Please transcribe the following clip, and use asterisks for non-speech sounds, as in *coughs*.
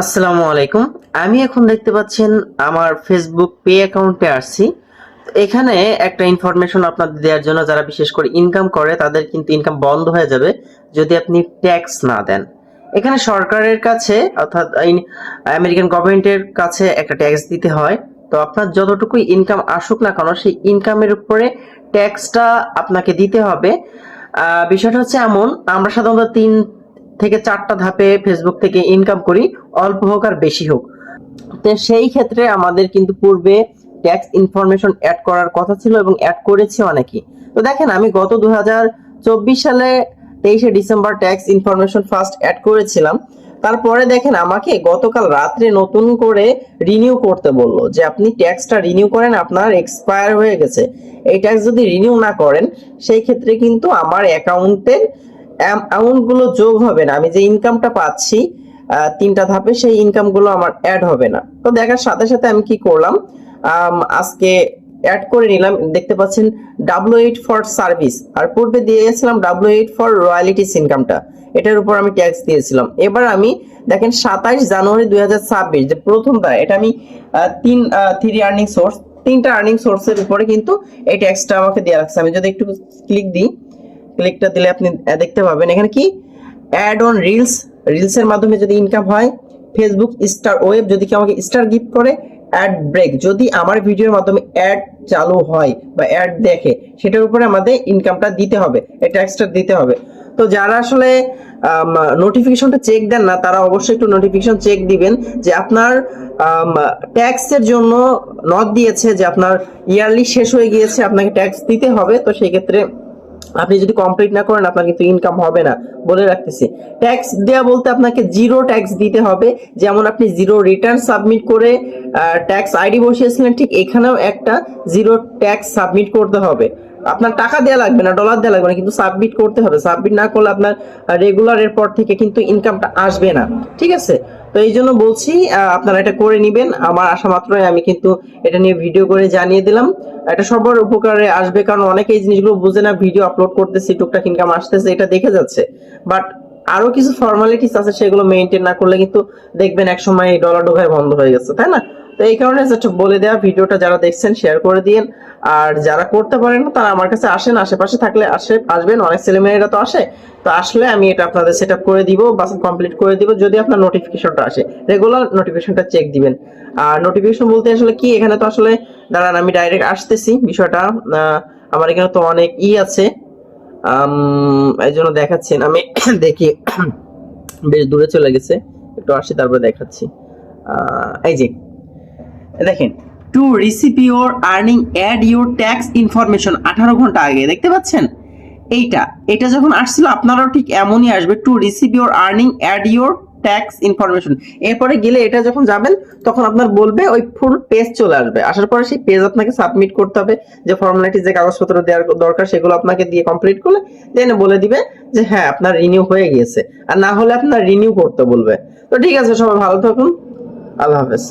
আসসালামু আলাইকুম। আমি এখন দেখতে পাচ্ছেন আমার ফেসবুক পে অ্যাকাউন্টে আসছি। এখানে একটা ইনফরমেশন আপনাদের দেওয়ার জন্য যারা বিশেষ করে ইনকাম করে, তাদের কিন্তু ইনকাম বন্ধ হয়ে যাবে যদি আপনি ট্যাক্স না দেন। এখানে সরকারের কাছে অর্থাৎ আমেরিকান গভর্নমেন্টের কাছে একটা ট্যাক্স দিতে হয়। তো আপনার যতটুকু ইনকাম আসুক না কেন, সেই ইনকামের উপরে ট্যাক্সটা আপনাকে দিতে হবে। বিষয়টা হচ্ছে এমন, আমরা সাধারণত তিন থেকে চারটা ধাপে ফেসবুক থেকে ইনকাম করি, অল্প হোক আর বেশি হোক। তো সেই ক্ষেত্রে আমাদের কিন্তু পূর্বে ট্যাক্স ইনফরমেশন অ্যাড করার কথা ছিল এবং অ্যাড করেছি অনেকেই তো দেখেন, আমি গত দু সালে তেইশে December tax information first add করেছিলাম। তারপরে দেখেন, আমাকে গতকাল রাত্রে নতুন করে রিনিউ করতে বলল যে, আপনি ট্যাক্সটা রিনিউ করেন, আপনার এক্সপায়ার হয়ে গেছে। এই ট্যাক্স যদি রিনিউ না করেন, সেই ক্ষেত্রে কিন্তু আমার অ্যাকাউন্টের অ্যামাউন্টগুলো যোগ হবে না। আমি যে ইনকামটা পাচ্ছি তিনটা ধাপে সেই ইনকামগুলো আমার অ্যাড হবে না। তো দেখার সাথে সাথে আমি কি করলাম? আজকে অ্যাড করে নিলাম। দেখতে পাচ্ছেন ডাব্লিউ এইট ফর সার্ভিস আর পূর্বে দিয়েছিলাম ডাব্লিউ এইট ফর রয়্যালিটিস ইনকামটা এটার উপর আমি ট্যাক্স দিয়েছিলাম। এবার আমি, দেখেন, সাতাইশ জানুয়ারি দুই হাজার ছাব্বিশ, যে প্রথমবার, এটা আমি তিন থ্রি আর্নিং সোর্স তিনটা আর্নিং সোর্সের উপরে কিন্তু এই ট্যাক্সটা আমাকে দেওয়া লাগছে আমি যদি একটু ক্লিক দিই ক্লিকটা দিলে আপনি দেখতে পাবেন। এখানে কি? অ্যাড অন রিলস রিলস এর মাধ্যমে যদি ইনকাম হয় ফেসবুক স্টার ওয়েব যদি কেউ আমাকে স্টার গিফট করে অ্যাড ব্রেক যদি আমার ভিডিওর মাধ্যমে অ্যাড চালু হয় বা অ্যাড দেখে, সেটার উপরে আমাদের ইনকামটা দিতে হবে এই ট্যাক্সটা দিতে হবে। তো যারা আসলে নোটিফিকেশনটা চেক দেন না, তারা অবশ্যই একটু নোটিফিকেশন চেক দিবেন যে আপনার ট্যাক্সের জন্য নট দিয়েছে যে আপনার ইয়ারলি শেষ হয়ে গিয়েছে, আপনাকে ট্যাক্স দিতে হবে। তো সেই ক্ষেত্রে আপনি যদি কমপ্লিট না করেন, আপনার কিন্তু ইনকাম হবে না, বলে রাখতেছি। ট্যাক্স দেওয়া বলতে আপনাকে জিরো ট্যাক্স দিতে হবে। যেমন আপনি জিরো রিটার্ন সাবমিট করে ট্যাক্স আইডি বসিয়েছিলেন, ঠিক এখানেও একটা জিরো ট্যাক্স সাবমিট করতে হবে। আপনার টাকা দেওয়া লাগবে না ডলার দেওয়া লাগবে না, কিন্তু সাবমিট করতে হবে। সাবমিট না করলে আপনার রেগুলার এর পর থেকে কিন্তু ইনকামটা আসবে না। ঠিক আছে? তো এই জন্য বলছি আপনারা এটা করে নিবেন। আমার আশা মাত্রই আমি কিন্তু এটা নিয়ে ভিডিও করে জানিয়ে দিলাম। এটা সবার উপকারে আসবে, কারণ অনেকে এই জিনিসগুলো বুঝে না ভিডিও আপলোড করতেছি, টুকটাক ইনকাম আসতেছে, এটা দেখে যাচ্ছে। বাট আরও কিছু ফর্মালিটিস আছে, সেগুলো মেনটেন না করলে কিন্তু দেখবেন এক সময় ডলার ঢোকায় বন্ধ হয়ে গেছে, তাই না? তো এই কারণে just বলে দেওয়া ভিডিওটা যারা দেখছেন শেয়ার করে দিন আর যারা করতে পারেন না তারা আমার কাছে আসেন। আশেপাশে থাকলে আসে, আসবেন। অনেক ছেলেমেয়েরা তো আসে। তো আসলে আমি এটা আপনাদের সেট করে দিব, বা কমপ্লিট করে দিব, যদি আপনার নোটিফিকেশনটা আসে। রেগুলার নোটিফিকেশনটা চেক দিবেন। আর নোটিফিকেশন বলতে আসলে কি? এখানে তো আসলে, দাঁড়ান, আমি ডাইরেক্ট আসতেছি বিষয়টা। আমার এখানে তো অনেক ই আছে। এই জন্য দেখাচ্ছেন আমি *coughs* দেখি, *coughs* বেশ দূরে চলে গেছে। একটু আসি, তারপরে দেখাচ্ছি। এই যে দেখেন to receive your earning add your tax information আঠারো ঘণ্টা আগে, দেখতে পাচ্ছেন? এইটা, এটা যখন আসছিল, আপনারাও ঠিক এমনই আসবে to receive your earning add your tax information এরপরে গেলে এটা যখন যাবেন, তখন আপনার বলবে, ওই ফুল পেজ চলে আসবে। আসার পরে সেই পেজ আপনাকে সাবমিট করতে হবে, যে ফর্মালিটিস যে কাগজপত্র দেওয়ার দরকার, সেগুলো আপনাকে দিয়ে কমপ্লিট করলে দেন বলে দিবে যে হ্যাঁ আপনার রিনিউ হয়ে গিয়েছে। আর না হলে আপনার রিনিউ করতে বলবে। তো ঠিক আছে, সবাই ভালো থাকুন। আল্লাহ হাফেজ।